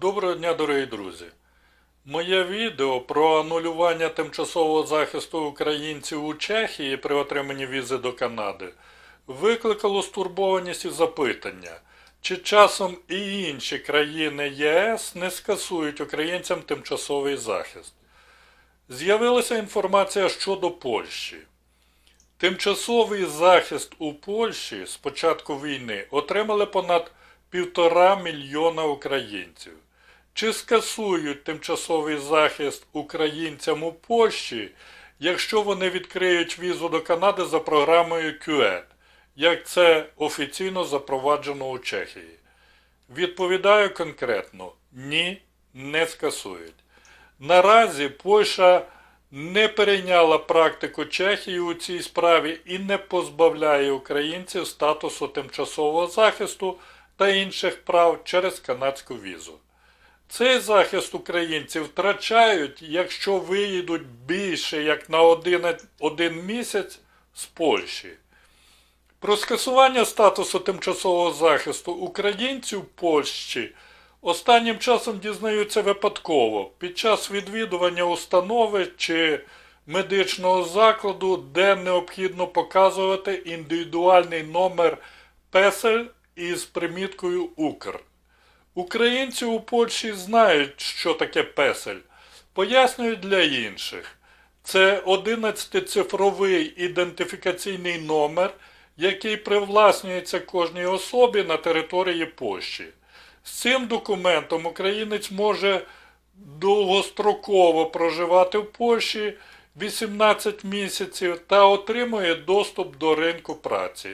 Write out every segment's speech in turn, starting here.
Доброго дня, дорогі друзі! Моє відео про анулювання тимчасового захисту українців у Чехії при отриманні візи до Канади викликало стурбованість і запитання, чи часом і інші країни ЄС не скасують українцям тимчасовий захист. З'явилася інформація щодо Польщі. Тимчасовий захист у Польщі з початку війни отримали понад півтора мільйона українців. Чи скасують тимчасовий захист українцям у Польщі, якщо вони відкриють візу до Канади за програмою QED, як це офіційно запроваджено у Чехії? Відповідаю конкретно: ні, не скасують. Наразі Польща не перейняла практику Чехії у цій справі і не позбавляє українців статусу тимчасового захисту та інших прав через канадську візу. Цей захист українців втрачають, якщо виїдуть більше як на один, один місяць з Польщі. Про скасування статусу тимчасового захисту українців Польщі останнім часом дізнаються випадково під час відвідування установи чи медичного закладу, де необхідно показувати індивідуальний номер песель із приміткою Укр. Українці у Польщі знають, що таке песель. Пояснюють для інших. Це 11-цифровий ідентифікаційний номер, який привласнюється кожній особі на території Польщі. З цим документом українець може довгостроково проживати в Польщі 18 місяців та отримує доступ до ринку праці.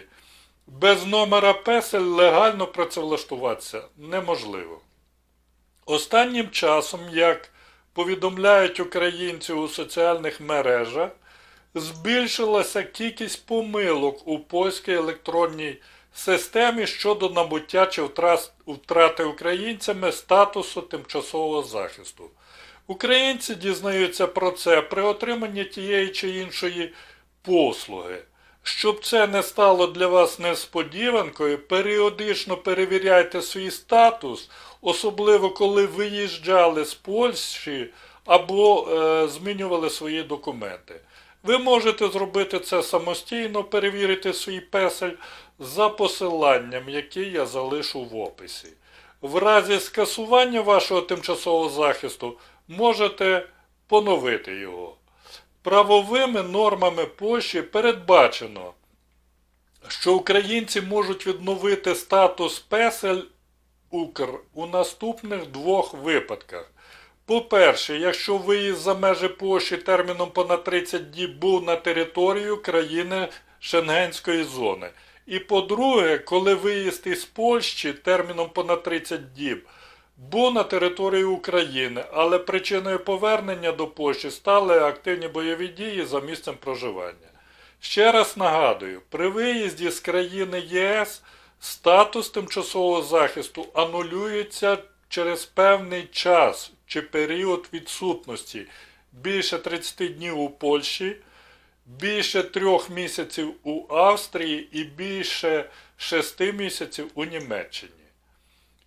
Без номера песель легально працевлаштуватися неможливо. Останнім часом, як повідомляють українці у соціальних мережах, збільшилася кількість помилок у польській електронній системі щодо набуття чи втрати українцями статусу тимчасового захисту. Українці дізнаються про це при отриманні тієї чи іншої послуги. Щоб це не стало для вас несподіванкою, періодично перевіряйте свій статус, особливо коли виїжджали з Польщі або е, змінювали свої документи. Ви можете зробити це самостійно, перевірити свій песель за посиланням, яке я залишу в описі. В разі скасування вашого тимчасового захисту можете поновити його. Правовими нормами Польщі передбачено, що українці можуть відновити статус песель Укр у наступних двох випадках. По-перше, якщо виїзд за межі Польщі терміном понад 30 діб був на територію країни Шенгенської зони. І по-друге, коли виїзд із Польщі терміном понад 30 діб був на території України, але причиною повернення до Польщі стали активні бойові дії за місцем проживання. Ще раз нагадую, при виїзді з країни ЄС статус тимчасового захисту анулюється через певний час чи період відсутності більше 30 днів у Польщі, більше трьох місяців у Австрії і більше 6 місяців у Німеччині.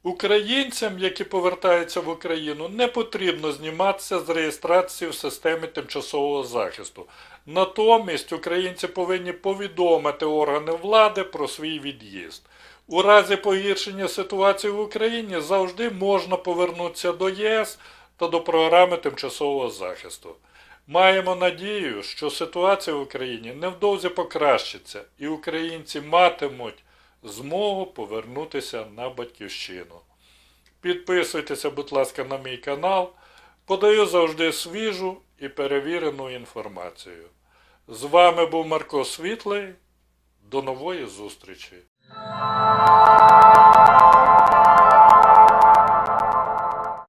Українцям, які повертаються в Україну, не потрібно зніматися з реєстрації в системі тимчасового захисту. Натомість українці повинні повідомити органи влади про свій від'їзд. У разі погіршення ситуації в Україні завжди можна повернутися до ЄС та до програми тимчасового захисту. Маємо надію, що ситуація в Україні невдовзі покращиться і українці матимуть змогу повернутися на батьківщину. Підписуйтеся, будь ласка, на мій канал. Подаю завжди свіжу і перевірену інформацію. З вами був Марко Світлий. До нової зустрічі!